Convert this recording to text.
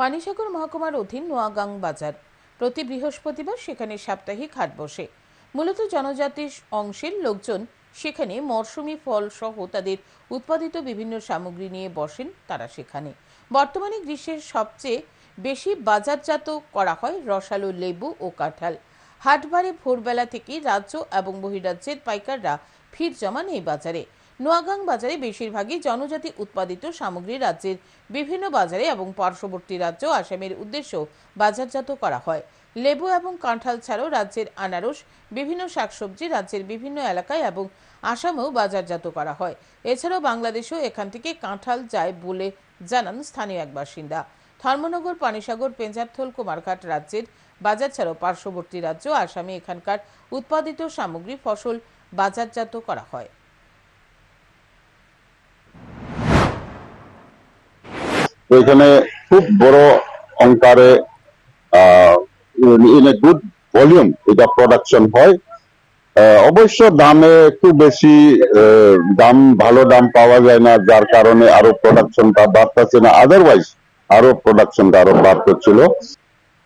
পানিসাগর মহকুমার অধীন নোয়াগাং বাজার। প্রতি বৃহস্পতিবার সেখানে সাপ্তাহিক হাট বসে। মূলত জনজাতির অংশের লোকজন সেখানে মরশুমি ফল সহ তাদের উৎপাদিত বিভিন্ন সামগ্রী নিয়ে বসেন তারা সেখানে। বর্তমানে গ্রীষ্মের সবচেয়ে বেশি বাজারজাত করা হয় রসালো লেবু ও কাঁঠাল। হাটবারে ভোরবেলা থেকেই রাজ্য এবং বহিরাজ্যের পাইকাররা ভিড় জমান এই বাজারে। নোয়াগাং বাজারে বেশিরভাগই জনজাতি উৎপাদিত সামগ্রী রাজ্যের বিভিন্ন বাজারে এবং পার্শ্ববর্তী রাজ্য আসামের উদ্দেশ্য বাজারজাত করা হয়। লেবু এবং কাঁঠাল ছাড়াও রাজ্যের আনারস, বিভিন্ন শাকসবজি রাজ্যের বিভিন্ন এলাকায় এবং আসামেও বাজারজাত করা হয়। এছাড়াও বাংলাদেশেও এখান থেকে কাঁঠাল যায় বলে জানান স্থানীয় এক বাসিন্দা। ধর্মনগর, পানিসাগর, পেঞ্জারথল, কুমারঘাট রাজ্যের বাজার ছাড়াও পার্শ্ববর্তী রাজ্য আসামে এখানকার উৎপাদিত সামগ্রী ফসল বাজারজাত করা হয়। তো এখানে খুব বড় অঙ্কারে ইন এ গুড ভলিউম এটা প্রোডাকশন হয়। অবশ্য দামে একটু বেশি দাম, ভালো দাম পাওয়া যায় না, যার কারণে আরও প্রোডাকশনটা বাড়তেছে না। আদারওয়াইজ আরও প্রোডাকশনটা আরও বাড়তে ছিল